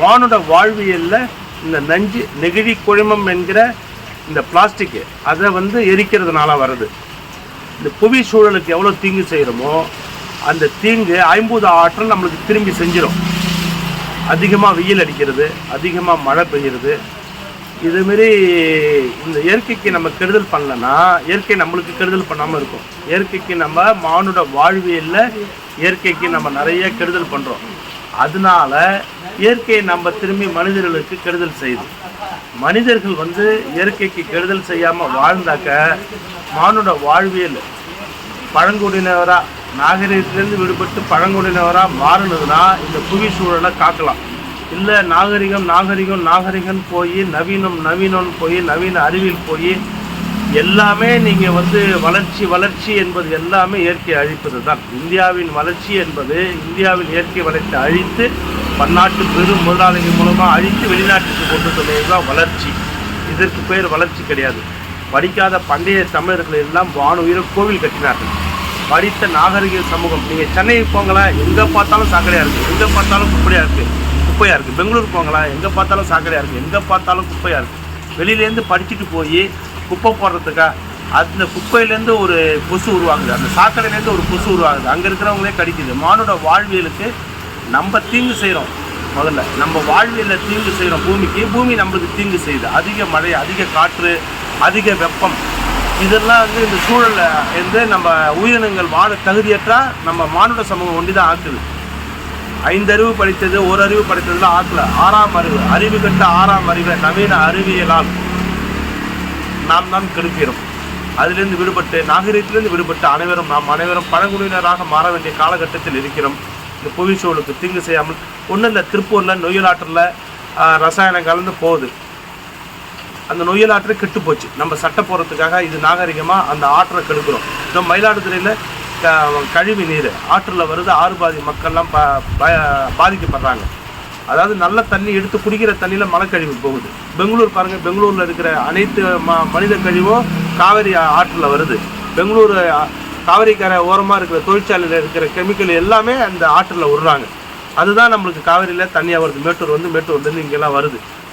மானுட வாழ்வியலில் இந்த நஞ்சு நெகிழி குழிமம் என்கிற இந்த பிளாஸ்டிக்கு அதை வந்து எரிக்கிறதுனால வருது. இந்த புவி சூழலுக்கு எவ்வளோ தீங்கு செய்கிறோமோ அந்த தீங்கு ஐம்பது ஆற்றல் நம்மளுக்கு திரும்பி செஞ்சிடும் அதிகமாக வெயில் அடிக்கிறது அதிகமாக மழை பெய்கிறது இதுமாரி இந்த இயற்கைக்கு நம்ம கெடுதல் பண்ணலன்னா இயற்கை நம்மளுக்கு கெடுதல் பண்ணாமல் இருக்கும். இயற்கைக்கு நம்ம மானுட வாழ்வியலில் இயற்கைக்கு நம்ம நிறைய கெடுதல் பண்ணுறோம் அதனால இயற்கையை நம்ம திரும்பி மனிதர்களுக்கு கெடுதல் செய்யுது மனிதர்கள் வந்து இயற்கைக்கு கெடுதல் செய்யாமல் வாழ்ந்தாக்க மானுட வாழ்வியல் பழங்குடியினவராக நாகரிகத்திலேருந்து விடுபட்டு பழங்குடியினவராக மாறினதுன்னா இந்த புவி சூழலை காக்கலாம். இல்லை நாகரிகம் நாகரிகம் நாகரிகம் போய் நவீனம் நவீனம் போய் நவீன அறிவியல் போய் எல்லாமே நீங்கள் வந்து வளர்ச்சி வளர்ச்சி என்பது எல்லாமே இயற்கை அழிப்பது தான். இந்தியாவின் வளர்ச்சி என்பது இந்தியாவின் இயற்கை வளர்ச்சி அழித்து பன்னாட்டு பெரும் முதலாளிகள் மூலமாக அழித்து வெளிநாட்டுக்கு கொண்டு செல்வது தான் வளர்ச்சி. இதற்கு பேர் வளர்ச்சி கிடையாது. படிக்காத பண்டைய தமிழர்கள் எல்லாம் வானுயிர கோவில் கட்டினார்கள். படித்த நாகரிக சமூகம். நீங்கள் சென்னைக்கு போங்களேன் எங்கே பார்த்தாலும் சாக்கடையாக இருக்குது எங்கே பார்த்தாலும் குப்பையாக இருக்குது குப்பையாக இருக்குது பெங்களூர் போங்களேன் எங்கே பார்த்தாலும் சாக்கடையாக இருக்குது எங்கே பார்த்தாலும் குப்பையாக இருக்குது வெளியிலேருந்து படிச்சுட்டு போய் குப்பை போடுறதுக்கா? அந்த குப்பையிலேருந்து ஒரு கொசு உருவாகுது. அந்த சாக்கடையிலேருந்து ஒரு கொசு உருவாகுது. அங்கே இருக்கிறவங்களே கடிக்குது. மானோட வாழ்வியலுக்கு நம்ம தீங்கு செய்கிறோம் முதல்ல நம்ம வாழ்வியலில் தீங்கு செய்கிறோம் பூமிக்கு பூமி நம்மளுக்கு தீங்கு செய்யுது. அதிக மழை அதிக காற்று அதிக வெப்பம். இதெல்லாம் வந்து இந்த சூழலில் இருந்து நம்ம உயிரினங்கள் வாழ தகுதியற்றா நம்ம மானுட சமூகம் ஒண்டி தான் ஆக்குது. ஐந்தறிவு படித்தது ஒரு அறிவு படித்ததுலாம் ஆக்கல. ஆறாம் அறிவு அறிவு கட்ட ஆறாம் அறிவை நவீன அறிவியலால். நாம் தான் கெடுக்கிறோம் அதிலிருந்து விடுபட்டு நாகரிகத்திலிருந்து விடுபட்டு அனைவரும் நாம் அனைவரும் பழங்குடியினராக மாற வேண்டிய காலகட்டத்தில் இருக்கிறோம். இந்த புவி சூழலுக்கு தீங்கு செய்யாமல் ஒன்றும் இல்லை திருப்பூரில் நொய்யலாற்றில் ரசாயனம் கலந்து போகுது. அந்த நொய்யல் கெட்டுப்போச்சு. கெட்டு போச்சு நம்ம சட்டை போகிறதுக்காக இது நாகரிகமாக அந்த ஆற்றை கெடுக்கிறோம். இந்த மயிலாடுதுறையில் க கழிவு நீர் ஆற்றில் வருது. ஆறு பாதி மக்கள்லாம் ப ப- பாதிக்கப்படுறாங்க. அதாவது நல்ல தண்ணி எடுத்து குடிக்கிற தண்ணியில் மழைக்கழிவு போகுது. பெங்களூர் பாருங்கள் பெங்களூரில் இருக்கிற அனைத்து ம மனித கழிவும் காவேரி ஆற்றில் வருது. பெங்களூர் காவேரிக்கரை ஓரமாக இருக்கிற தொழிற்சாலையில் இருக்கிற கெமிக்கல் எல்லாமே அந்த ஆற்றில் விடுறாங்க. அதுதான் நம்மளுக்கு காவிரியில் தண்ணியாக வருது. மேட்டூர் வந்து மேட்டூர்லேருந்து இங்கெல்லாம் வருது.